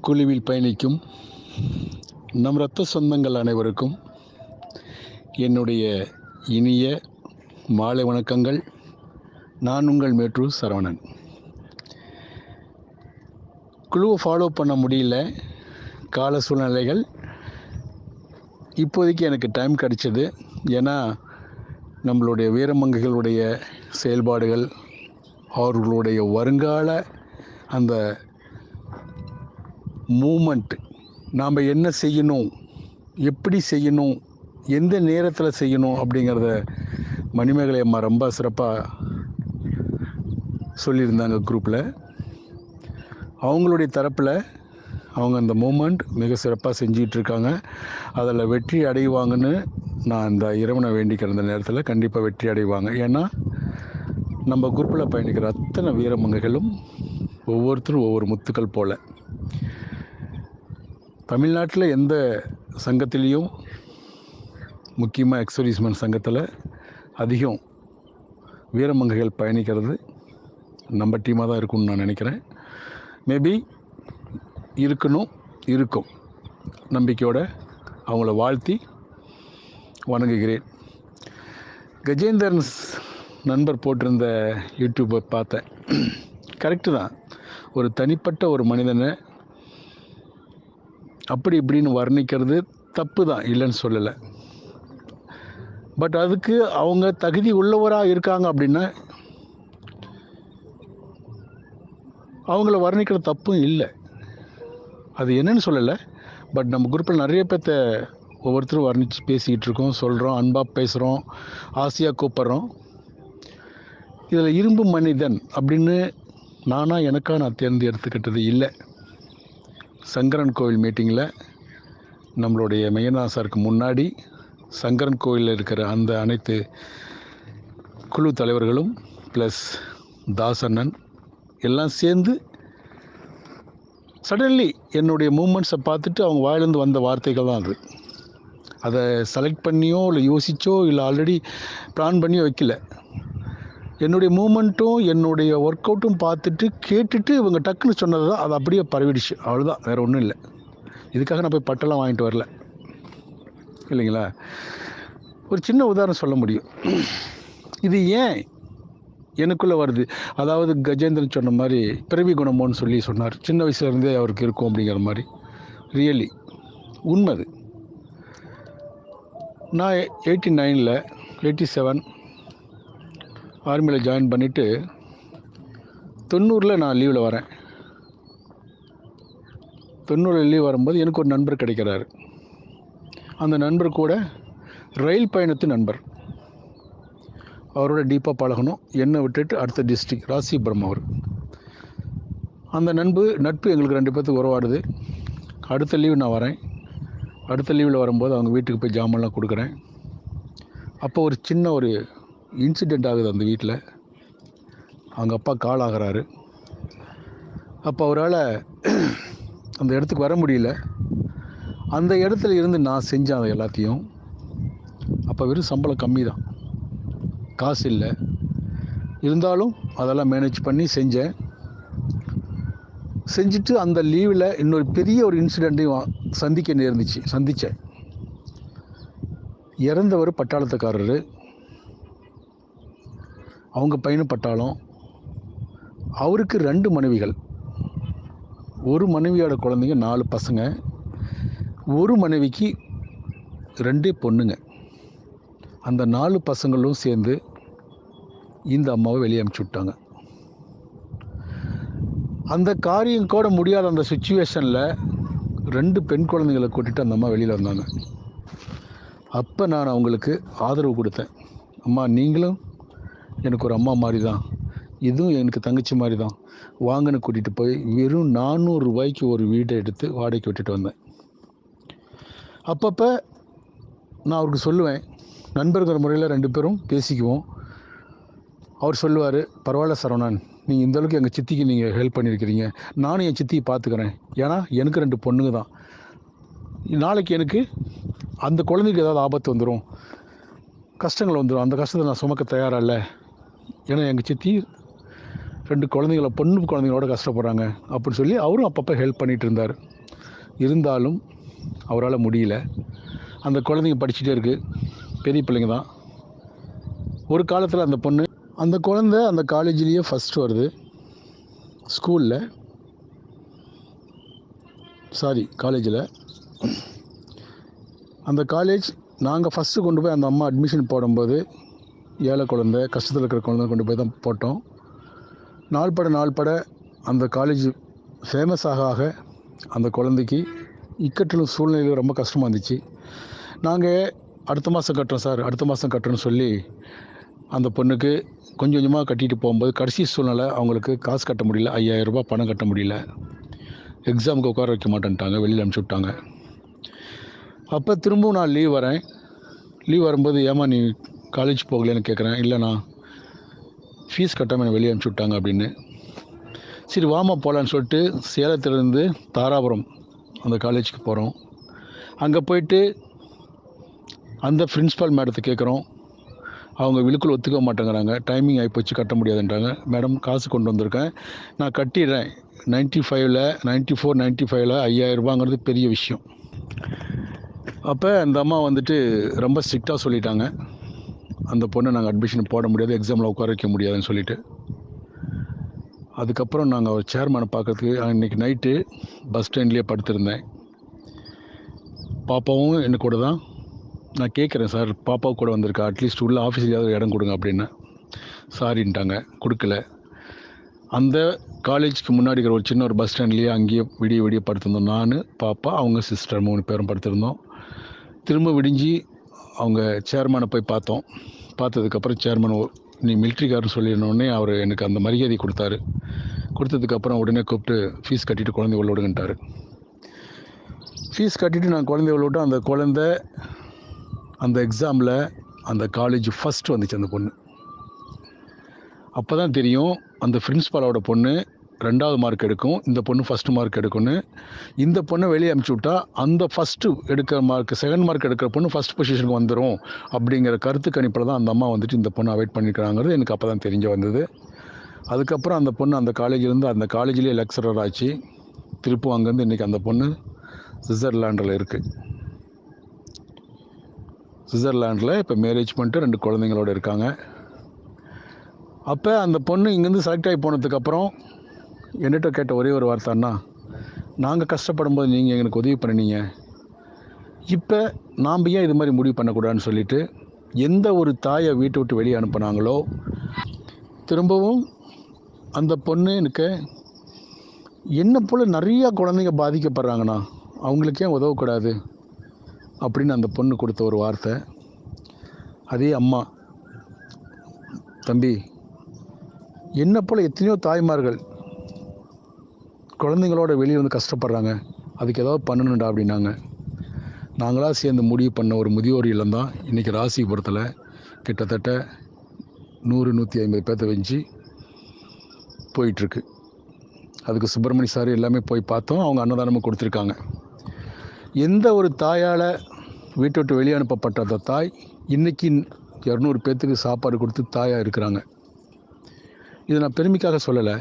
குழுவில் பயணிக்கும் நம் இரத்த சொந்தங்கள் அனைவருக்கும் என்னுடைய இனிய மாலை வணக்கங்கள். நான் உங்கள் மேட்டூர் சரவணன். குழுவை ஃபாலோ பண்ண முடியல. கால சூழ்நிலைகள். இப்போதைக்கு எனக்கு டைம் கிடைச்சிது. ஏன்னா நம்மளுடைய வீரமங்குகளுடைய செயல்பாடுகள் அவர்களுடைய வருங்கால அந்த மூமெண்ட். நாம் என்ன செய்யணும்? எப்படி செய்யணும்? எந்த நேரத்தில் செய்யணும்? அப்படிங்கிறத மணிமேகலை அம்மா ரொம்ப சிறப்பாக சொல்லியிருந்தாங்க குரூப்பில் அவங்களுடைய தரப்பில் அவங்க அந்த மூமெண்ட் மிக சிறப்பாக செஞ்சிகிட்ருக்காங்க அதில் வெற்றி அடைவாங்கன்னு நான் அந்த இறைவனை வேண்டிக்கிற அந்த நேரத்தில். கண்டிப்பாக வெற்றி அடைவாங்க. ஏன்னா நம்ம குரூப்பில் பயணிக்கிற அத்தனை வீரமங்கைகளும் ஒவ்வொருத்தரும் ஒவ்வொரு முத்துக்கள் போல். தமிழ்நாட்டில் எந்த சங்கத்திலையும் முக்கியமாக எக்ஸர்வீஸ்மென் சங்கத்தில் அதிகம் வீரமங்கைகள் பயணிக்கிறது நம்ம டீமாக தான் இருக்கும்னு நான் நினைக்கிறேன். மேபி இருக்கணும் இருக்கும். நம்பிக்கையோடு அவங்கள வாழ்த்தி வணங்குகிறேன். கஜேந்திரன் நண்பர் போட்டிருந்த யூடியூப்பை பார்த்தேன். கரெக்டு தான். ஒரு தனிப்பட்ட ஒரு மனிதனை அப்படி இப்படின்னு வர்ணிக்கிறது தப்பு தான் இல்லைன்னு சொல்லலை. பட் அதுக்கு அவங்க தகுதி உள்ளவராக இருக்காங்க அப்படின்னா அவங்கள வர்ணிக்கிற தப்பும் இல்லை. அது என்னன்னு சொல்லலை பட் நம்ம குரூப்பில் நிறைய பேர்த்த ஒவ்வொருத்தரும் வர்ணித்து பேசிக்கிட்டு இருக்கோம் சொல்கிறோம் அன்பாக பேசுகிறோம் ஆசையாக கூப்பிட்றோம். இதில் இரும்பு மனிதன் அப்படின்னு நானாக எனக்காக நான் தேர்ந்து எடுத்துக்கிட்டது இல்லை. சங்கரன் கோவில் மீட்டிங்கில் நம்மளுடைய மெய்யநாசாருக்கு முன்னாடி சங்கரன் கோவிலில் இருக்கிற அந்த அனைத்து குழு தலைவர்களும் ப்ளஸ் தாசண்ணன் எல்லாம் சேர்ந்து சடன்லி என்னுடைய மூமெண்ட்ஸை பார்த்துட்டு அவங்க வாயிலிருந்து வந்த வார்த்தைகள் தான் அது. அதை செலக்ட் பண்ணியோ இல்லை யோசிச்சோ இல்லை ஆல்ரெடி பிளான் பண்ணியோ வைக்கல. என்னுடைய மூமெண்ட்டும் என்னுடைய ஒர்க் அவுட்டும் பார்த்துட்டு கேட்டுட்டு இவங்க டக்குன்னு சொன்னது தான் அது அப்படியே பரவிடுச்சு. அவ்வளோதான் வேறு ஒன்றும் இல்லை. இதுக்காக நான் போய் பட்டெல்லாம் வாங்கிட்டு வரல. இல்லைங்களா? ஒரு சின்ன உதாரணம் சொல்ல முடியும். இது ஏன் எனக்குள்ளே வருது? அதாவது கஜேந்திரன் சொன்ன மாதிரி பிறவி குணமோன்னு சொல்லி சொன்னார். சின்ன வயசுலேருந்தே அவருக்கு இருக்கும் அப்படிங்கிற மாதிரி. ரியலி உண்மை அது நான் எயிட்டி நைனில் எயிட்டி செவன் ஆர்மியில் ஜாயின் பண்ணிவிட்டு தொண்ணூறில் நான் லீவில் வரேன். தொண்ணூறில் லீவ் வரும்போது எனக்கு ஒரு நண்பர் கிடைக்கிறாரு. அந்த நண்பர் கூட ரயில் பயணத்து நண்பர். அவரோட டீப்பாக பழகணும். என்னை விட்டுட்டு அடுத்த டிஸ்ட்ரிக் ராசிபுரம் அவர். அந்த நண்பு நட்பு எங்களுக்கு ரெண்டு பேர்த்துக்கு உறவாடுது. அடுத்த லீவ் நான் வரேன். அடுத்த லீவில் வரும்போது அவங்க வீட்டுக்கு போய் ஜாமான்லாம் கொடுக்குறேன். அப்போ ஒரு சின்ன ஒரு இன்சிடெண்ட் ஆகுது அந்த வீட்டில். அவங்க அப்பா கால் ஆகிறாரு. அப்போ அவரால் அந்த இடத்துக்கு வர முடியல. அந்த இடத்துல இருந்து நான் செஞ்சேன் அதை எல்லாத்தையும். அப்போ வெறும் சம்பளம் கம்மி தான். காசு இல்லை. இருந்தாலும் அதெல்லாம் மேனேஜ் பண்ணி செஞ்சேன். செஞ்சுட்டு அந்த லீவில் இன்னொரு பெரிய ஒரு இன்சிடெண்ட்டையும் சந்திக்க நேர்ந்துச்சு. சந்தித்தேன் இறந்தவர் பட்டாளத்துக்காரர். அவங்க பையனும் அவருக்கு ரெண்டு மனைவிகள். ஒரு மனைவியோட குழந்தைங்க நாலு பசங்க. ஒரு மனைவிக்கு ரெண்டே பொண்ணுங்க. அந்த நாலு பசங்களும் சேர்ந்து இந்த அம்மாவை வெளியே அனுப்பிச்சி விட்டாங்க. அந்த காரியம் கூட முடியாத அந்த சுச்சுவேஷனில் ரெண்டு பெண் குழந்தைங்களை கூட்டிகிட்டு அந்த அம்மா வெளியில் வந்தாங்க. அப்போ நான் அவங்களுக்கு ஆதரவு கொடுத்தேன். அம்மா நீங்களும் எனக்கு ஒரு அம்மா மாதிரி தான் இதுவும் எனக்கு தங்கச்சி மாதிரி தான் வாங்கன்னு கூட்டிகிட்டு போய் வெறும் நானூறு ரூபாய்க்கு ஒரு வீடை எடுத்து வாடகைக்கு விட்டுட்டு வந்தேன். அப்பப்போ நான் அவருக்கு சொல்லுவேன். நண்பர்கள் முறையில் ரெண்டு பேரும் பேசிக்குவோம். அவர் சொல்லுவார் பரவாயில்ல சரவணன் நீங்கள் இந்த அளவுக்கு எங்கள் சித்திக்கு நீங்கள் ஹெல்ப் பண்ணியிருக்கிறீங்க நானும் என் சித்தியை பார்த்துக்கிறேன் ஏன்னா எனக்கு ரெண்டு பொண்ணுங்க தான் நாளைக்கு எனக்கு அந்த குழந்தைக்கு ஏதாவது ஆபத்து வந்துடும் கஷ்டங்கள் வந்துடும் அந்த கஷ்டத்தை நான் சுமக்க தயாராக இல்லை. ஏன்னா எங்கள் சித்தி ரெண்டு குழந்தைங்கள பொண்ணு குழந்தைங்களோட கஷ்டப்படுறாங்க அப்படின்னு சொல்லி அவரும் அப்பப்போ ஹெல்ப் பண்ணிகிட்டு இருந்தார். இருந்தாலும் அவரால் முடியல. அந்த குழந்தைங்க படிச்சுட்டே இருக்குது பெரிய பிள்ளைங்க தான். ஒரு காலத்தில் அந்த பொண்ணு அந்த குழந்த அந்த காலேஜ்லேயே ஃபஸ்ட் வருது. ஸ்கூலில் சாரி காலேஜில் அந்த காலேஜ் நாங்கள் ஃபஸ்ட்டு கொண்டு போய் அந்த அம்மா அட்மிஷன் போடும்போது ஏழை குழந்த கஷ்டத்தில் இருக்கிற குழந்தை கொண்டு போய் தான் போட்டோம். நாள்பட நாள்பட நாள் பட அந்த காலேஜ் ஃபேமஸ் ஆக ஆக அந்த குழந்தைக்கு இக்கட்டிலும் சூழ்நிலையில் ரொம்ப கஷ்டமாக இருந்துச்சு. நாங்கள் அடுத்த மாதம் கட்டுறோம் சார் அடுத்த மாதம் கட்டுறோன்னு சொல்லி அந்த பொண்ணுக்கு கொஞ்சம் கொஞ்சமாக கட்டிட்டு போகும்போது கடைசி சூழ்நிலை அவங்களுக்கு காசு கட்ட முடியல ஐயாயிரம் ரூபாய் பணம் கட்ட முடியல. எக்ஸாமுக்கு உட்கார வைக்க மாட்டேன்ட்டாங்க வெளியில் அனுப்பிச்சி விட்டாங்க. அப்போ திரும்பவும் நான் லீவ் வரேன். லீவ் வரும்போது ஏமா நீ காலேஜ் போகலன்னு கேட்குறேன் இல்லைண்ணா. ஃபீஸ் கட்டாமல் என்னை வெளியே அனுப்பிச்சி விட்டாங்க அப்படின்னு. சரி வாமா போகலான்னு சொல்லிட்டு சேலத்துலேருந்து தாராபுரம் அந்த காலேஜுக்கு போகிறோம் அங்கே போயிட்டு அந்த பிரின்ஸ்பால் மேடத்தை கேட்குறோம் அவங்க விழுக்குள் ஒத்துக்க மாட்டேங்கிறாங்க. டைமிங் ஆகிப்போச்சு கட்ட முடியாதுன்றாங்க. மேடம் காசு கொண்டு வந்திருக்கேன். நான் கட்டிடுறேன். நைன்ட்டி ஃபைவ்ல நைன்ட்டி ஃபோர் நைன்ட்டி ஃபைவ்ல ஐயாயிரரூபாங்கிறது பெரிய விஷயம். அப்போ அந்த அம்மா வந்துட்டு ரொம்ப ஸ்ட்ரிக்டாக சொல்லிட்டாங்க. அந்த பொண்ணை நாங்கள் அட்மிஷன் போட முடியாது எக்ஸாமில் உட்கார வைக்க முடியாதுன்னு சொல்லிட்டு. அதுக்கப்புறம் நாங்கள் ஒரு சேர்மேனை பார்க்கறதுக்கு அன்றைக்கி நைட்டு பஸ் ஸ்டாண்ட்லேயே படுத்திருந்தேன். பாப்பாவும் என்ன கூட தான். நான் கேட்குறேன் சார் பாப்பா கூட வந்திருக்கா? அட்லீஸ்ட் உள்ள ஆஃபீஸ்லேயாவது இடம் கொடுங்க அப்படின்னு. சாரின்ட்டாங்க கொடுக்கல. அந்த காலேஜ்க்கு முன்னாடி இருக்கிற ஒரு சின்ன ஒரு பஸ் ஸ்டாண்ட்லேயே அங்கேயே விடிய விடிய படுத்திருந்தோம். நான் பாப்பா அவங்க சிஸ்டர் மூணு பேரும் படுத்திருந்தோம். திரும்ப விடிஞ்சு அவங்க சேர்மனை போய் பார்த்தோம். பார்த்ததுக்கப்புறம் சேர்மன் நீ மிலிட்ரிக்காரன்னு சொல்லிடணுன்னே அவர் எனக்கு அந்த மரியாதை கொடுத்தாரு. கொடுத்ததுக்கப்புறம் உடனே கூப்பிட்டு ஃபீஸ் கட்டிட்டு குழந்தை உள்ள விடுங்கன்ட்டாரு. ஃபீஸ் கட்டிட்டு நான் குழந்தைய உள்ள விட்டு அந்த குழந்தை அந்த எக்ஸாமில் அந்த காலேஜ் ஃபஸ்ட் வந்துச்சு அந்த பொண்ணு. அப்போ தான் தெரியும் அந்த பிரின்ஸ்பாலோட பொண்ணு ரெண்டாவது மார்க் எடுக்கும். இந்த பொண்ணு ஃபஸ்ட்டு மார்க் எடுக்கும்னு. இந்த பொண்ணை வெளியே அனுப்பிச்சி விட்டா அந்த ஃபஸ்ட்டு எடுக்கிற மார்க் செகண்ட் மார்க் எடுக்கிற பொண்ணு ஃபஸ்ட் பொசிஷனுக்கு வந்துடும் அப்படிங்கிற கருத்து கணிப்பில் தான் அந்த அம்மா வந்துட்டு இந்த பொண்ணை அவாய்ட் பண்ணிக்கிறாங்கிறது எனக்கு அப்போ தான் தெரிஞ்சு வந்தது. அதுக்கப்புறம் அந்த பொண்ணு அந்த காலேஜ்லேருந்து அந்த காலேஜ்லேயே லெக்சரர் ஆச்சு. திருப்பும் அங்கேருந்து இன்றைக்கி அந்த பொண்ணு சுவிட்சர்லாண்டில் இருக்குது சுவிட்சர்லாண்டில் இப்போ மேரேஜ் பண்ணிட்டு ரெண்டு குழந்தைங்களோட இருக்காங்க. அப்போ அந்த பொண்ணு இங்கேருந்து செலக்ட் ஆகி போனதுக்கப்புறம் என்னிட்ட கேட்ட ஒரே ஒரு வார்த்தை அண்ணா நாங்கள் கஷ்டப்படும் போது நீங்கள் எங்களுக்கு உதவி பண்ணினீங்க. இப்போ நாம் ஏன் இது மாதிரி முடிவு பண்ணக்கூடாதுன்னு சொல்லிட்டு எந்த ஒரு தாயை வீட்டை விட்டு வெளியே அனுப்புனாங்களோ திரும்பவும் அந்த பொண்ணு எனக்கு என்ன போல் நிறையா குழந்தைங்க பாதிக்கப்படுறாங்கண்ணா. அவங்களுக்கு ஏன் உதவக்கூடாது அப்படின்னு அந்த பொண்ணு கொடுத்த ஒரு வார்த்தை. அதே அம்மா தம்பி என்னை போல் எத்தனையோ தாய்மார்கள் குழந்தைங்களோட வெளியே வந்து கஷ்டப்படுறாங்க. அதுக்கு ஏதாவது பண்ணணும்டா அப்படின்னாங்க. நாங்களாக சேர்ந்து முடிவு பண்ண ஒரு முதியோர் இல்லம் தான். இன்றைக்கி ராசிபுரத்தில் கிட்டத்தட்ட நூறு நூற்றி ஐம்பது பேர்த்த வச்சு போயிட்டுருக்கு. அதுக்கு சுப்பிரமணி சார் எல்லாமே போய் பார்த்தோம். அவங்க அன்னதானமும் கொடுத்துருக்காங்க. எந்த ஒரு தாயால் வீட்டை விட்டு வெளியே அனுப்பப்பட்ட அந்த தாய் இன்றைக்கி இரநூறு பேர்த்துக்கு சாப்பாடு கொடுத்து தாயாக இருக்கிறாங்க. இதை நான் பெருமைக்காக சொல்லலை.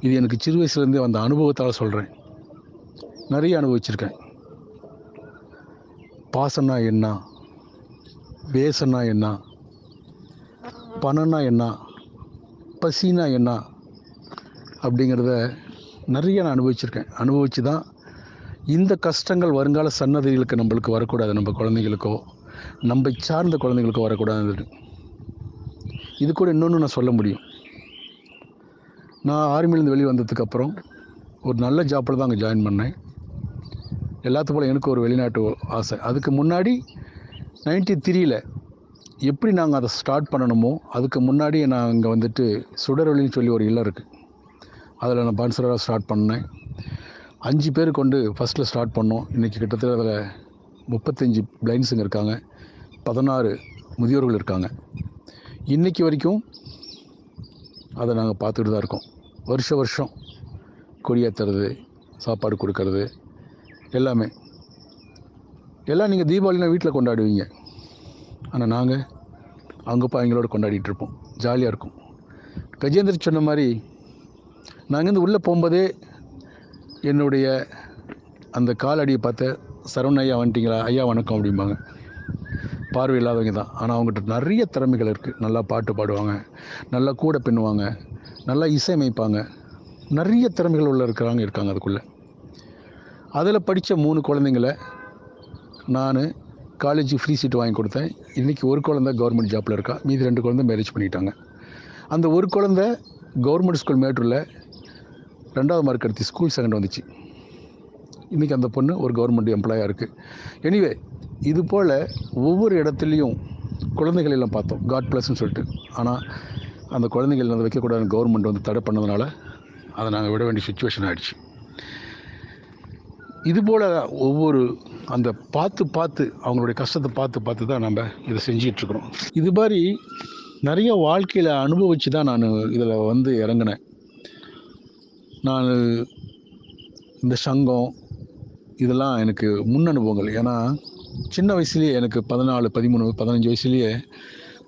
இது எனக்கு சிறு வயசுலேருந்தே வந்த அனுபவத்தால் சொல்கிறேன். நிறைய அனுபவிச்சிருக்கேன். பாசம்னா என்ன? வேசம்னா என்ன? பணம்னா என்ன? பசினா என்ன? அப்படிங்கிறத நிறைய நான் அனுபவிச்சிருக்கேன். அனுபவித்து தான் இந்த கஷ்டங்கள் வருங்கால சன்னதிகளுக்கு நம்மளுக்கு வரக்கூடாது. நம்ம குழந்தைங்களுக்கோ நம்ம சார்ந்த குழந்தைங்களுக்கோ வரக்கூடாது. இது கூட இன்னொன்று நான் சொல்ல முடியும். நான் ஆர்மிலேருந்து வெளியே வந்ததுக்கப்புறம் ஒரு நல்ல ஜாப்பில் தான் அங்கே ஜாயின் பண்ணேன். எல்லாத்து போல் எனக்கு ஒரு வெளிநாட்டு ஆசை. அதுக்கு முன்னாடி நைன்டி த்ரீயில் எப்படி நாங்கள் அதை ஸ்டார்ட் பண்ணணுமோ அதுக்கு முன்னாடி நான் அங்கே வந்துட்டு சுடரொலின்னு சொல்லி ஒரு இல்லம் இருக்குது அதில் நான் பான்சராக ஸ்டார்ட் பண்ணேன். அஞ்சு பேர் கொண்டு ஃபஸ்ட்டில் ஸ்டார்ட் பண்ணோம். இன்றைக்கி கிட்டத்தட்ட அதில் முப்பத்தஞ்சு பிளைண்ட்ஸுங்க இருக்காங்க. பதினாறு முதியோர்கள் இருக்காங்க. இன்றைக்கி வரைக்கும் அதை நாங்கள் பார்த்துக்கிட்டு தான் இருக்கோம். வருஷ வருஷம் கொடியேற்றுறது சாப்பாடு கொடுக்கறது எல்லாமே. எல்லாம் நீங்கள் தீபாவளினா வீட்டில் கொண்டாடுவீங்க. ஆனால் நாங்கள் அங்கே போய் அவங்களோட கொண்டாடிட்டு இருப்போம். ஜாலியாக இருக்கும். கஜேந்திர சொன்ன மாதிரி நாங்கள் இருந்து உள்ளே போகும்போதே என்னுடைய அந்த காலடியை பார்த்த சரவண ஐயா வந்துட்டீங்களா? ஐயா வணக்கம் அப்படிம்பாங்க. பார்வை இல்லாதவங்க தான். ஆனால் அவங்ககிட்ட நிறைய திறமைகள் இருக்குது நல்லா பாட்டு பாடுவாங்க. நல்லா கூட பின்னுவாங்க. நல்லா இசையமைப்பாங்க நிறைய திறமைகள் உள்ள இருக்கிறாங்க இருக்காங்க அதுக்குள்ளே. அதில் படித்த மூணு குழந்தைங்கள நான் காலேஜ் ஃப்ரீ சீட் வாங்கி கொடுத்தேன். இன்றைக்கி ஒரு குழந்தை கவர்மெண்ட் ஜாப்பில் இருக்கா. மீதி ரெண்டு குழந்தை மேரேஜ் பண்ணிட்டாங்க. அந்த ஒரு குழந்தை கவர்மெண்ட் ஸ்கூல் மேட்டூரில் ரெண்டாவது மார்க் எடுத்து ஸ்கூல் செகண்ட் வந்துச்சு. இன்றைக்கி அந்த பொண்ணு ஒரு கவர்மெண்ட் எம்ப்ளாயாக இருக்குது எனிவே இது போல் ஒவ்வொரு இடத்துலையும் குழந்தைகள் எல்லாம் பார்த்தோம். காட் பிளஸ்ன்னு சொல்லிட்டு. ஆனால் அந்த குழந்தைகள் வந்து வைக்கக்கூடாதுன்னு கவர்மெண்ட் வந்து தடை பண்ணதுனால அதை நாங்கள் விட வேண்டிய சுச்சுவேஷன் ஆகிடுச்சு இதுபோல் ஒவ்வொரு அந்த பார்த்து பார்த்து அவங்களுடைய கஷ்டத்தை பார்த்து பார்த்து தான் நம்ம இதை செஞ்சிகிட்ருக்குறோம் இது மாதிரி நிறைய வாழ்க்கையில் அனுபவித்து தான் நான் இதில் வந்து இறங்கினேன். நான் இந்த சங்கம் இதெல்லாம் எனக்கு முன் அனுபவங்கள். ஏன்னா சின்ன வயசுலேயே எனக்கு பதினாலு பதிமூணு பதினஞ்சு வயசுலேயே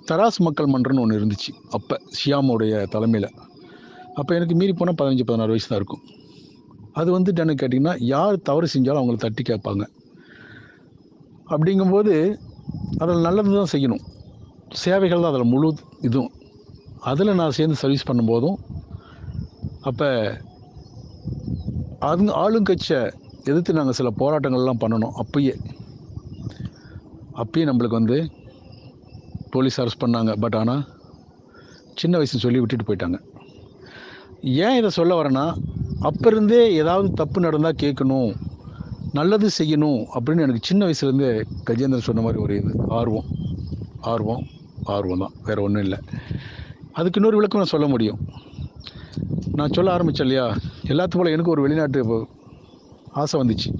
தராஸ் மக்கள் மன்றம்னு ஒன்று இருந்துச்சு. அப்போ ஷியாமோடைய தலைமையில். அப்போ எனக்கு மீறி போனால் பதினஞ்சு பதினாறு வயசு தான் இருக்கும். அது வந்துட்டு எனக்கு கேட்டிங்கன்னா யார் தவறு செஞ்சாலும் அவங்கள தட்டி கேட்பாங்க. அப்படிங்கும்போது அதில் நல்லது தான் செய்யணும். சேவைகள் தான் அதில் முழு இதுவும். அதில் நான் சேர்ந்து சர்வீஸ் பண்ணும்போதும் அப்போ அது ஆளுங்கட்சியை எதிர்த்து நாங்கள் சில போராட்டங்கள்லாம் பண்ணணும் அப்பயே. அப்பயும் நம்மளுக்கு வந்து போலீஸ் அரெஸ்ட் பண்ணாங்க. பட் ஆனால் சின்ன வயசு சொல்லி விட்டுட்டு போயிட்டாங்க. ஏன் இதை சொல்ல வரேன்னா அப்போ இருந்தே ஏதாவது தப்பு நடந்தால் கேட்கணும் நல்லது செய்யணும் அப்படின்னு எனக்கு சின்ன வயசுலேருந்தே கஜேந்திரன் சொன்ன மாதிரி ஒரு இது ஆர்வம். ஆர்வம் ஆர்வம் தான். வேறு ஒன்றும் இல்லை. அதுக்கு இன்னொரு விளக்கம் நான் சொல்ல முடியும். நான் சொல்ல ஆரம்பித்தேன் இல்லையா? எல்லாத்து போல் எனக்கு ஒரு வெளிநாட்டு ஆசை வந்துச்சு.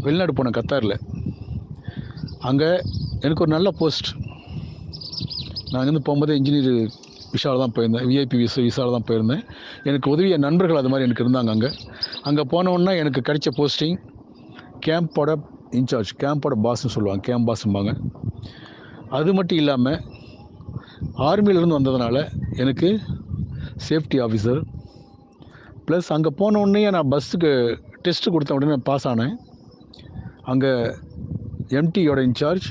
வெளிநாடு போனேன் கத்தாரில். அங்கே எனக்கு ஒரு நல்ல போஸ்ட் நான் அங்கேருந்து போகும்போது இன்ஜினியர் விஷாவில் தான் போயிருந்தேன். விஐபி விசா விசாவில் தான் போயிருந்தேன். எனக்கு உதவிய நண்பர்கள் அது மாதிரி எனக்கு இருந்தாங்க அங்கே. அங்கே போனவுடனே எனக்கு கிடைச்ச போஸ்டிங் கேம்போட இன்சார்ஜ் கேம்போட பாஸ்ன்னு சொல்லுவாங்க கேம்ப் பாஸ்ம்பாங்க அது மட்டும் இல்லாமல் ஆர்மியிலேருந்து வந்ததுனால எனக்கு சேஃப்டி ஆஃபீஸர் ப்ளஸ் அங்கே போன உடனே நான் பஸ்ஸுக்கு டெஸ்ட்டு கொடுத்த உடனே பாஸ் ஆனேன். அங்கே எம்டியோட இன்சார்ஜ்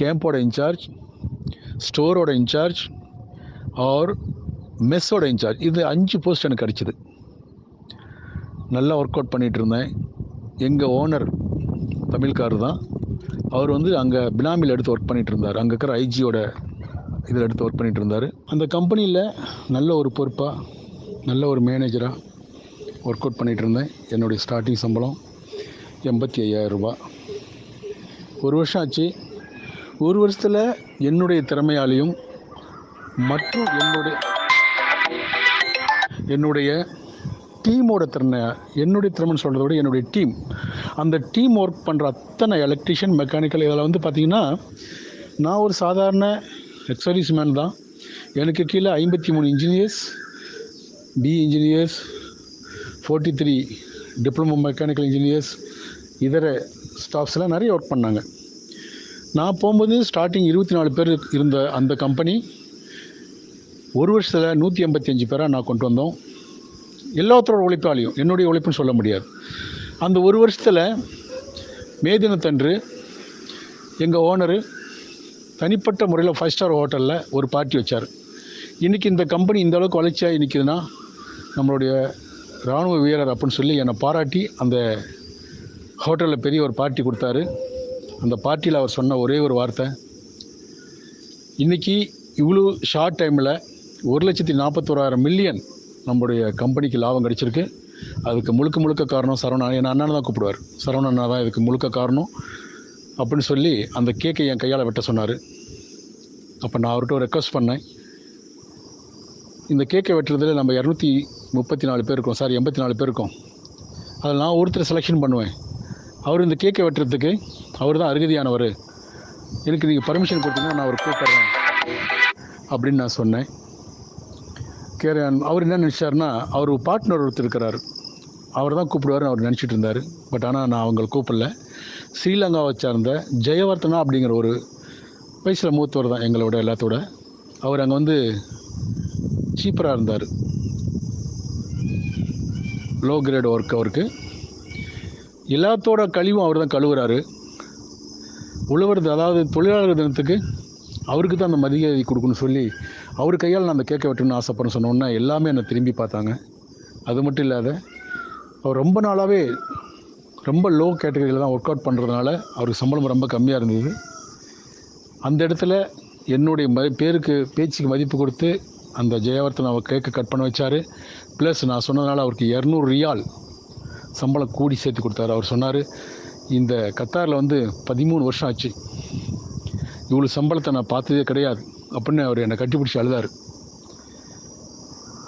கேம்போட இன்சார்ஜ் ஸ்டோரோட இன்சார்ஜ் ஆர் மெஸ்ஸோட இன்சார்ஜ். இது அஞ்சு போஸ்ட் எனக்கு கிடச்சிது. நல்லா ஒர்க் அவுட் பண்ணிகிட்டு இருந்தேன். எங்கள் ஓனர் தமிழ்காரர் தான். அவர் வந்து அங்கே பினாமியில் எடுத்து ஒர்க் பண்ணிகிட்டு இருந்தார். அங்கே இருக்கிற ஐஜியோட இதில் எடுத்து ஒர்க் பண்ணிகிட்டு இருந்தார். அந்த கம்பெனியில் நல்ல ஒரு பொறுப்பாக நல்ல ஒரு மேனேஜராக ஒர்க் அவுட் பண்ணிகிட்டு இருந்தேன். என்னுடைய ஸ்டார்டிங் சம்பளம் எண்பத்தி ஐயாயிரம் ரூபாய். ஒரு வருஷம் ஆச்சு. ஒரு வருஷத்தில் என்னுடைய திறமையாலையும் மற்றும் என்னுடைய என்னுடைய டீமோட திறனை என்னுடைய திறமைன்னு சொல்கிறத விட என்னுடைய டீம் அந்த டீம் ஒர்க் பண்ணுற அத்தனை எலக்ட்ரிஷியன் மெக்கானிக்கல் இதில் வந்து பார்த்திங்கன்னா நான் ஒரு சாதாரண எக்ஸர்வீஸ் மேன் தான். எனக்கு கீழே ஐம்பத்தி மூணு engineers B engineers forty three diploma mechanical engineers இதர ஸ்டாஃப்ஸ்லாம் நிறைய ஒர்க் பண்ணாங்க. நான் போகும்போது ஸ்டார்டிங் இருபத்தி நாலு பேர் இருந்த அந்த கம்பெனி ஒரு வருஷத்தில் நூற்றி எண்பத்தி அஞ்சு பேராக நான் கொண்டு வந்தோம். எல்லாத்தரோட உழைப்பாலையும் என்னுடைய உழைப்புன்னு சொல்ல முடியாது. அந்த ஒரு வருஷத்தில் மே தினத்தன்று எங்கள் ஓனரு தனிப்பட்ட முறையில் ஃபைவ் ஸ்டார் ஹோட்டலில் ஒரு பார்ட்டி வச்சார். இன்றைக்கி இந்த கம்பெனி இந்த அளவுக்கு வளர்ச்சியாக நிற்கிதுன்னா நம்மளுடைய இராணுவ வீரர் அப்படின்னு சொல்லி என்னை பாராட்டி அந்த ஹோட்டலில் பெரிய ஒரு பார்ட்டி கொடுத்தாரு. அந்த பார்ட்டியில் அவர் சொன்ன ஒரே ஒரு வார்த்தை. இன்றைக்கி இவ்வளோ ஷார்ட் டைமில் ஒரு லட்சத்தி நாற்பத்தோராயிரம் மில்லியன் நம்முடைய கம்பெனிக்கு லாபம் கிடைச்சிருக்கு. அதுக்கு முழுக்க முழுக்க காரணம் சரவணா. என் அண்ணன் தான் கூப்பிடுவார். சரவண அண்ணா தான் இதுக்கு முழுக்க காரணம். அப்படின்னு சொல்லி அந்த கேக்கை என் கையால் வெட்ட சொன்னார். அப்போ நான் அவர்கிட்ட ரெக்வஸ்ட் பண்ணேன். இந்த கேக்கை வெட்டுறதுல நம்ம இரநூத்தி முப்பத்தி நாலு பேர் இருக்கோம். சாரி எண்பத்தி நாலு பேர் இருக்கோம். அதில் நான் ஒருத்தர் செலெக்ஷன் பண்ணுவேன். அவர் இந்த கேக்கை வெட்டுறதுக்கு அவர் தான் அருகதியானவர். எனக்கு நீங்கள் பர்மிஷன் கொடுத்தீங்கன்னா நான் அவர் கூப்பிட்றேன் அப்படின்னு நான் சொன்னேன். கேர அவர் என்ன நினச்சாருன்னா அவர் பார்ட்னர் ஒருத்தர் இருக்கிறார். அவர் தான் கூப்பிடுவார்னு அவர் நினச்சிட்டு இருந்தார். பட் ஆனால் நான் அவங்களை கூப்பிடல. ஸ்ரீலங்காவை சார்ந்த ஜெயவர்த்தனா அப்படிங்கிற ஒரு வயசில் மூத்தவர் தான் எங்களோட எல்லாத்தோட. அவர் அங்கே வந்து சீப்பராக இருந்தார். லோ கிரேட் ஒர்க் அவருக்கு. எல்லாத்தோட கழிவும் அவர் தான் கழுவுறாரு. உழவர் அதாவது தொழிலாளர் தினத்துக்கு அவருக்கு தான் அந்த மரியாதை கொடுக்கணும்னு சொல்லி அவர் கையால் நான் அந்த கேட்க வெட்டணும்னு ஆசைப்படுறேன் சொன்னோன்னே எல்லாமே என்னை திரும்பி பார்த்தாங்க. அது மட்டும் இல்லாத அவர் ரொம்ப நாளாகவே ரொம்ப லோ கேட்டகரியில் தான் ஒர்க் அவுட் பண்ணுறதுனால அவருக்கு சம்பளம் ரொம்ப கம்மியாக இருந்தது. அந்த இடத்துல என்னுடைய ம பேருக்கு பேச்சுக்கு மதிப்பு கொடுத்து அந்த ஜெயவர்த்தன் அவர் கேட்க கட் பண்ண வச்சார். ப்ளஸ் நான் சொன்னதுனால அவருக்கு இரநூறு ரியால் சம்பளம் கூடி சேர்த்து கொடுத்தாரு. அவர் சொன்னார் இந்த கத்தாரில் வந்து பதிமூணு வருஷம் ஆச்சு. இவ்வளோ சம்பளத்தை நான் பார்த்ததே கிடையாது. அப்படின்னு அவர் என்னை கட்டிப்பிடிச்சி அழுதார்.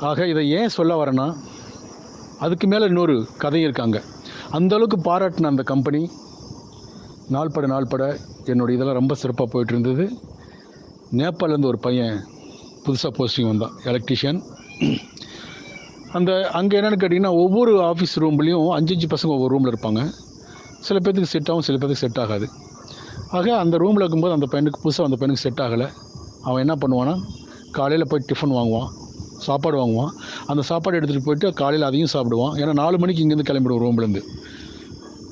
ஆக இதை ஏன் சொல்ல வரேன்னா அதுக்கு மேலே இன்னொரு கதை இருக்காங்க. அந்தளவுக்கு பாராட்டின அந்த கம்பெனி நாள்பட நாள்பட என்னோடய இதெல்லாம் ரொம்ப சிறப்பாக போயிட்டு இருந்தது. நேபாளிலேருந்து ஒரு பையன் புதுசாக போஸ்டிங் வந்தான் எலக்ட்ரிஷியன் அந்த அங்கே என்னென்னு கேட்டிங்கன்னா ஒவ்வொரு ஆஃபீஸ் ரூம்லேயும் அஞ்சு அஞ்சு பசங்க ஒவ்வொரு ரூமில் இருப்பாங்க. சில பேர்த்துக்கு செட் ஆகும் சில பேர்த்துக்கு செட் ஆகாது. ஆக அந்த ரூமில் இருக்கும்போது அந்த பையனுக்கு புதுசாக அந்த பையனுக்கு செட் ஆகலை. அவன் என்ன பண்ணுவான்னா காலையில் போய் டிஃபன் வாங்குவான் சாப்பாடு வாங்குவான். அந்த சாப்பாடு எடுத்துகிட்டு போயிட்டு காலையில் அதையும் சாப்பிடுவான். ஏன்னா நாலு மணிக்கு இங்கேருந்து கிளம்பிடுவோம் ரூம்லேருந்து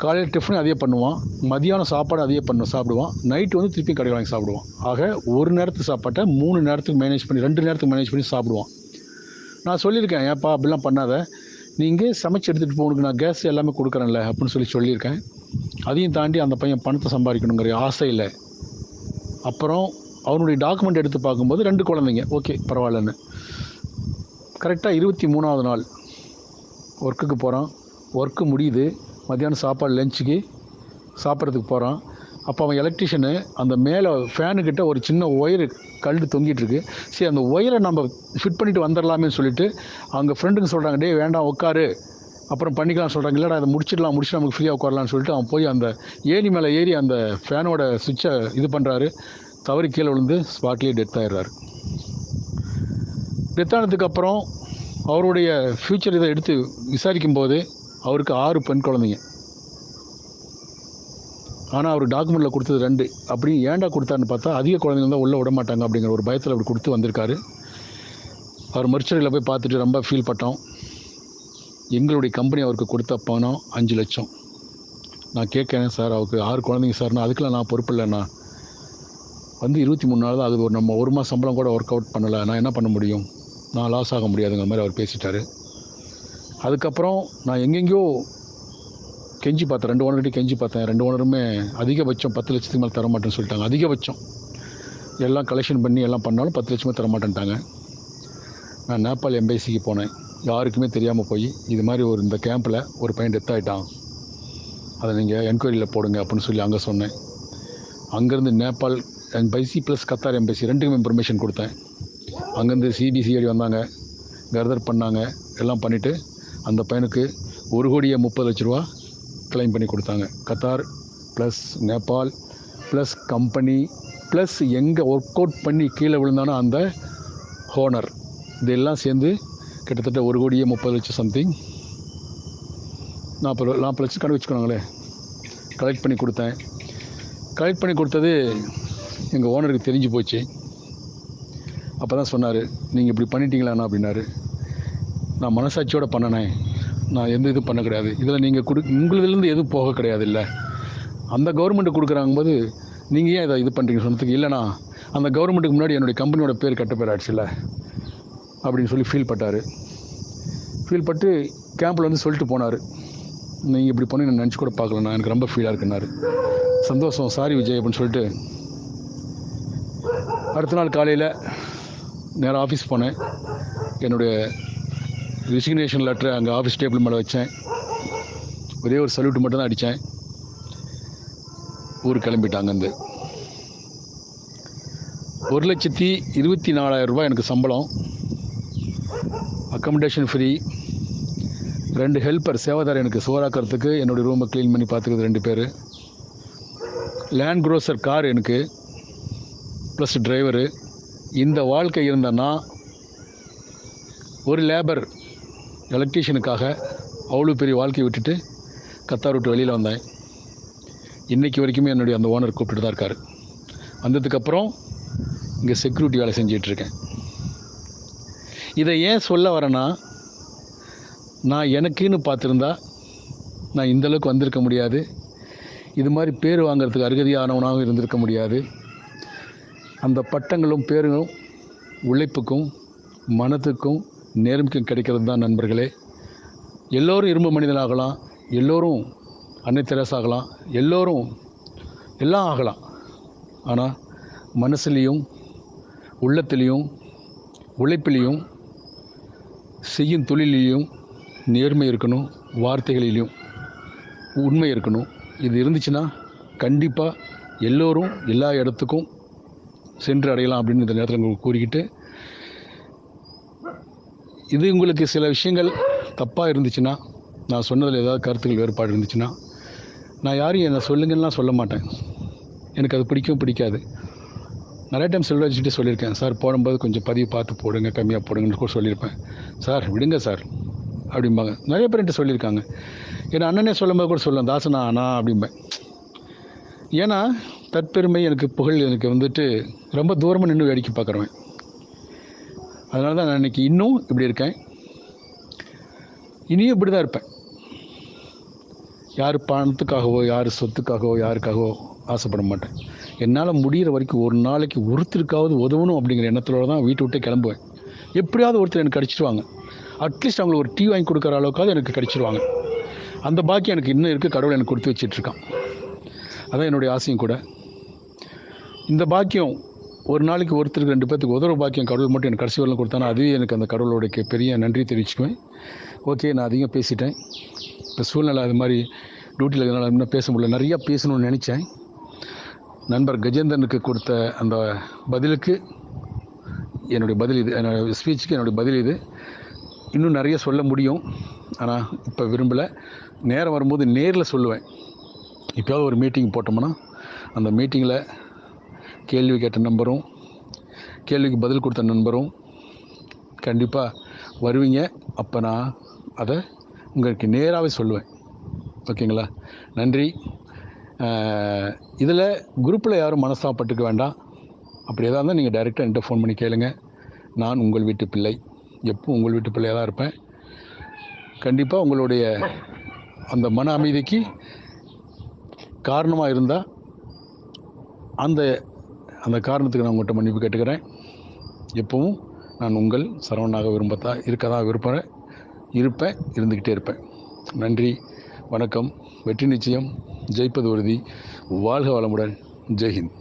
காலையில் டிஃபன் அதையே பண்ணுவான். மதியானம் சாப்பாடு அதையே பண்ண சாப்பிடுவான். நைட்டு வந்து திருப்பி கடையில் வாங்கி சாப்பிடுவான். ஆக ஒரு நேரத்துக்கு சாப்பாட்டை மூணு நேரத்துக்கு மேனேஜ் பண்ணி ரெண்டு நேரத்துக்கு மேனேஜ் பண்ணி சாப்பிடுவான். நான் சொல்லியிருக்கேன் ஏன்ப்பா அப்படிலாம் பண்ணாத. நீங்கள் சமைச்சு எடுத்துகிட்டு போகணுக்கு நான் கேஸ் எல்லாமே கொடுக்குறேன்ல அப்படின்னு சொல்லி சொல்லியிருக்கேன். அதையும் தாண்டி அந்த பையன் பணத்தை சம்பாதிக்கணுங்கிற ஆசையில். அப்புறம் அவனுடைய டாக்குமெண்ட் எடுத்து பார்க்கும்போது ரெண்டு குழந்தைங்க. ஓகே பரவாயில்லன்னு. கரெக்டாக இருபத்தி மூணாவது நாள். ஒர்க்குக்கு போகிறான் ஒர்க்கு முடியுது. மத்தியானம் சாப்பாடு லஞ்சுக்கு சாப்பிட்றதுக்கு போகிறான் அப்போ அவன் எலக்ட்ரிஷியனு அந்த மேலே ஃபேனுக்கிட்ட ஒரு சின்ன ஒயரு கழுடு தொங்கிட்டுருக்கு. சரி அந்த ஒயரை நம்ம ஃபிட் பண்ணிட்டு வந்துடலாமே சொல்லிட்டு அவங்க ஃப்ரெண்டுங்க சொல்கிறாங்க டேய் வேண்டாம் உட்காரு. அப்புறம் பண்ணிக்கலாம். சொல்கிறாங்க இல்லைடா அதை முடிச்சிடலாம் முடிச்சுட்டு நமக்கு ஃப்ரீயாக உட்காரலாம்னு சொல்லிட்டு அவன் போய் அந்த ஏணி மேலே ஏறி அந்த ஃபேனோட சுவிட்சை இது பண்ணுறாரு தவறி கீழே விழுந்து ஸ்பாட்லேயே டெத் ஆயிடுறாரு. டெத் ஆனதுக்கப்புறம் அவருடைய ஃப்யூச்சர் இதை எடுத்து விசாரிக்கும் போது அவருக்கு ஆறு பெண் குழந்தைங்க. ஆனால் அவர் டாக்குமெண்ட்டில் கொடுத்தது ரெண்டு. அப்படி ஏன்டா கொடுத்தாருன்னு பார்த்தா அதிக குழந்தைங்க தான் உள்ளே விட மாட்டாங்க அப்படிங்கிற ஒரு பயத்தில் அவர் கொடுத்து வந்திருக்காரு. அவர் மர்ச்சரியில் போய் பார்த்துட்டு ரொம்ப ஃபீல் பட்டோம். எங்களுடைய கம்பெனி அவருக்கு கொடுத்த பணம் அஞ்சு லட்சம். நான் கேட்குறேன் சார் அவருக்கு ஆறு குழந்தைங்க சார்னா அதுக்கெல்லாம் நான் பொறுப்பு இல்லைண்ணா வந்து இருபத்தி மூணு நாள் தான் அது ஒரு நம்ம ஒரு மாதம் சம்பளம் கூட ஒர்க் அவுட் பண்ணலை. நான் என்ன பண்ண முடியும்? நான் லாஸ் ஆக முடியாதுங்கிற மாதிரி அவர் பேசிட்டார். அதுக்கப்புறம் நான் எங்கெங்கேயோ கெஞ்சி பார்த்தேன். ரெண்டு ஓனர்கிட்ட கெஞ்சி பார்த்தேன். ரெண்டு ஓனருமே அதிகபட்சம் பத்து லட்சத்துக்கு மேலே தர மாட்டேன்னு சொல்லிட்டாங்க. அதிகபட்சம். எல்லாம் கலெக்ஷன் பண்ணி எல்லாம் பண்ணாலும் பத்து லட்சமே தர மாட்டேன்ட்டாங்க நான் நேபாள் எம்பேசிக்கு போனேன். யாருக்குமே தெரியாமல் போய் இது மாதிரி ஒரு இந்த கேம்பில் ஒரு பையன் டெத் ஆகிட்டான் அதை நீங்கள் என்கொயரியில் போடுங்க அப்படின்னு சொல்லி அங்கே சொன்னேன். அங்கேருந்து Nepal embassy plus Qatar embassy ரெண்டுக்குமே இன்ஃபர்மேஷன் கொடுத்தேன். அங்கேருந்து சிபிசிஐடி வந்தாங்க. கர்தர் பண்ணாங்க. எல்லாம் பண்ணிவிட்டு அந்த பையனுக்கு ஒரு கோடியே முப்பது லட்ச ரூபா கிளைம் பண்ணி கொடுத்தாங்க. Qatar plus Nepal plus company plus எங்கே ஒர்க் அவுட் பண்ணி கீழே விழுந்தானோ அந்த ஹோனர் இதெல்லாம் சேர்ந்து கிட்டத்தட்ட ஒரு கோடியே முப்பது லட்சம் சம்திங் நாற்பது நாற்பது லட்சம் கணக்கு வச்சுக்கோங்களேன். கலெக்ட் பண்ணி கொடுத்தேன். கலெக்ட் பண்ணி கொடுத்தது எங்கள் ஓனருக்கு தெரிஞ்சு போச்சு. அப்போ தான் சொன்னார் நீங்கள் இப்படி பண்ணிட்டீங்களாண்ணா? அப்படின்னாரு. நான் மனசாட்சியோடு பண்ணினேன். நான் எந்த இதுவும் பண்ண கிடையாது. இதில் நீங்கள் கொடு உங்களுதுலேருந்து எதுவும் போக கிடையாது இல்லை அந்த கவர்மெண்ட்டு கொடுக்குறாங்க போது நீங்கள் ஏன் இதை இது பண்ணுறீங்க சொன்னதுக்கு? இல்லைனா அந்த கவர்மெண்ட்டுக்கு முன்னாடி என்னுடைய கம்பெனியோட பேர் கெட்ட பேர் ஆயிடுச்சுல்ல அப்படின்னு சொல்லி ஃபீல் பட்டார். ஃபீல் பட்டு கேம்பில் வந்து சொல்லிட்டு போனார். நீங்கள் இப்படி பண்ணி நான் நினச்சி கூட பார்க்கலண்ணா எனக்கு ரொம்ப ஃபீலாக இருக்குன்னாரு. சந்தோஷம் சாரி விஜய் அப்படின்னு சொல்லிட்டு. அடுத்த நாள் காலையில் நேராக ஆஃபீஸ் போனேன். என்னுடைய ரிசிக்னேஷன் லெட்டரை அங்கே ஆஃபீஸ் டேபிள் மேலே வச்சேன். ஒரே ஒரு சல்யூட் மட்டும் தான் அடித்தேன் ஊருக்கு கிளம்பிட்டாங்க அங்கேருந்து ஒரு லட்சத்தி இருபத்தி நாலாயிரம் ரூபாய் எனக்கு சம்பளம். அக்கமடேஷன் ஃப்ரீ ரெண்டு ஹெல்ப்பர் சேவாதார் எனக்கு சோறாக்கிறதுக்கு என்னுடைய ரூமை க்ளீன் பண்ணி பார்த்துக்கிறது ரெண்டு பேர். லேண்ட் க்ரோசர் கார் எனக்கு ப்ளஸ் டிரைவரு இந்த வாழ்க்கை இருந்தேன்னா ஒரு லேபர் எலக்ட்ரீஷியனுக்காக அவ்வளோ பெரிய வாழ்க்கையை விட்டுட்டு கத்தார் விட்டு வெளியில் வந்தேன். இன்றைக்கி வரைக்குமே என்னுடைய அந்த ஓனர் கூப்பிட்டு தான் இருக்கார். வந்ததுக்கப்புறம் இங்கே செக்யூரிட்டி வேலை செஞ்சிகிட்ருக்கேன் இதை ஏன் சொல்ல வரேன்னா நான் எனக்குன்னு பார்த்துருந்தா நான் இந்தளவுக்கு வந்திருக்க முடியாது. இது மாதிரி பேர் வாங்குறதுக்கு அருகதியானவனாகவும் இருந்திருக்க முடியாது. அந்த பட்டங்களும் பேரும் உழைப்புக்கும் மனத்துக்கும் நேர்மைக்கும் கிடைக்கிறது தான் நண்பர்களே. எல்லோரும் இரும்பு மனிதனாகலாம் எல்லோரும் அன்னை தெரசாகலாம் எல்லோரும் எல்லாம் ஆகலாம். ஆனால் மனசுலேயும் உள்ளத்துலேயும் உழைப்பிலையும் செய்யும் தொழிலையும் நேர்மை இருக்கணும் வார்த்தைகளிலையும் உண்மை இருக்கணும். இது இருந்துச்சுன்னா கண்டிப்பாக எல்லோரும் எல்லா இடத்துக்கும் சென்று அடையலாம் அப்படின்னு இந்த நேரத்தில் உங்களுக்கு கூறிக்கிட்டு இது உங்களுக்கு சில விஷயங்கள் தப்பாக இருந்துச்சுன்னா நான் சொன்னதில் ஏதாவது கருத்துக்கள் வேறுபாடு இருந்துச்சுன்னா நான் யாரையும் என்னை சொல்லுங்கள்லாம் சொல்ல மாட்டேன். எனக்கு அது பிடிக்கும் பிடிக்காது. நிறைய டைம் செல்வராஜ்கிட்ட சொல்லியிருக்கேன். சார் போடும்போது கொஞ்சம் பதிவு பார்த்து போடுங்க கம்மியாக போடுங்கன்னு கூட சொல்லியிருப்பேன். சார் விடுங்க சார் அப்படிம்பாங்க. நிறைய பேர்கிட்ட சொல்லியிருக்காங்க. ஏன்னா அண்ணனே சொல்லும்போது கூட சொல்லுவேன் தாசனா அண்ணா அப்படிம்பேன். ஏன்னா தற்பெருமை எனக்கு புகழ் எனக்கு வந்துட்டு ரொம்ப தூரமாக நின்று வேடிக்கை பார்க்குறவன். அதனால தான் நான் இன்னைக்கு இன்னும் இப்படி இருக்கேன். இனியும் இப்படி தான் இருப்பேன். யார் பணத்துக்காகவோ யார் சொத்துக்காகவோ யாருக்காகவோ ஆசைப்பட மாட்டேன். என்னால் முடிகிற வரைக்கும் ஒரு நாளைக்கு ஒருத்தருக்காவது உதவணும் அப்படிங்கிற எண்ணத்தோடு தான் வீட்டை விட்டே கிளம்புவேன். எப்படியாவது ஒருத்தர் எனக்கு கிடச்சிடுவாங்க அட்லீஸ்ட் அவங்களுக்கு ஒரு டீ வாங்கி கொடுக்குற அளவுக்காவது எனக்கு கிடச்சிடுவாங்க அந்த பாக்கியம் எனக்கு இன்னும் இருக்குது கடவுள் எனக்கு கொடுத்து வச்சிட்ருக்கான் அதான் என்னுடைய ஆசையும் கூட. இந்த பாக்கியம் ஒரு நாளைக்கு ஒருத்தருக்கு ரெண்டு பேர்த்துக்கு உதவ பாக்கியம் கடவுள் மட்டும் எனக்கு கடைசி வரலாம் கொடுத்தானா அதுவே எனக்கு அந்த கடவுளோட பெரிய நன்றி தெரிவிச்சுக்குவேன். ஓகே நான் அதிகம் பேசிட்டேன். இப்போ சூழ்நிலை அது மாதிரி டியூட்டியில் இருக்கிறனால இன்னும் பேச முடியல. நிறையா பேசணும்னு நினச்சேன். நண்பர் கஜேந்திரனுக்கு கொடுத்த அந்த பதிலுக்கு என்னுடைய பதில் இது என்னோடய ஸ்பீச்சுக்கு என்னுடைய பதில் இது. இன்னும் நிறைய சொல்ல முடியும். ஆனால் இப்போ விரும்பலை. நேரம் வரும்போது நேரில் சொல்லுவேன். இப்போயாவது ஒரு மீட்டிங் போட்டோம்னா அந்த மீட்டிங்கில் கேள்வி கேட்ட நம்பரும் கேள்விக்கு பதில் கொடுத்த நண்பரும் கண்டிப்பாக வருவீங்க. அப்போ நான் அதை உங்களுக்கு நேராகவே சொல்லுவேன். ஓகேங்களா? நன்றி. இதில் குரூப்பில் யாரும் மனசாப்பட்டுக்க வேண்டாம். அப்படி எதாக இருந்தால் நீங்கள் டைரெக்டாக என்கிட்ட ஃபோன் பண்ணி கேளுங்க. நான் உங்கள் வீட்டு பிள்ளை. எப்போ உங்கள் வீட்டு பிள்ளையாக தான் இருப்பேன். கண்டிப்பாக உங்களுடைய அந்த மன அமைதிக்கு காரணமாக இருந்தால் அந்த அந்த காரணத்துக்கு நான் உங்கள்கிட்ட மன்னிப்பு கேட்டுக்கிறேன். எப்பவும் நான் உங்கள் சரவணாக விரும்பத்தா இருக்கதான் விருப்பேன் இருப்பேன் இருந்துக்கிட்டே இருப்பேன். நன்றி வணக்கம் வெற்றி நிச்சயம். ஜெயிப்பது உறுதி. வாழ்க வளமுடன். ஜெய்ஹிந்த்.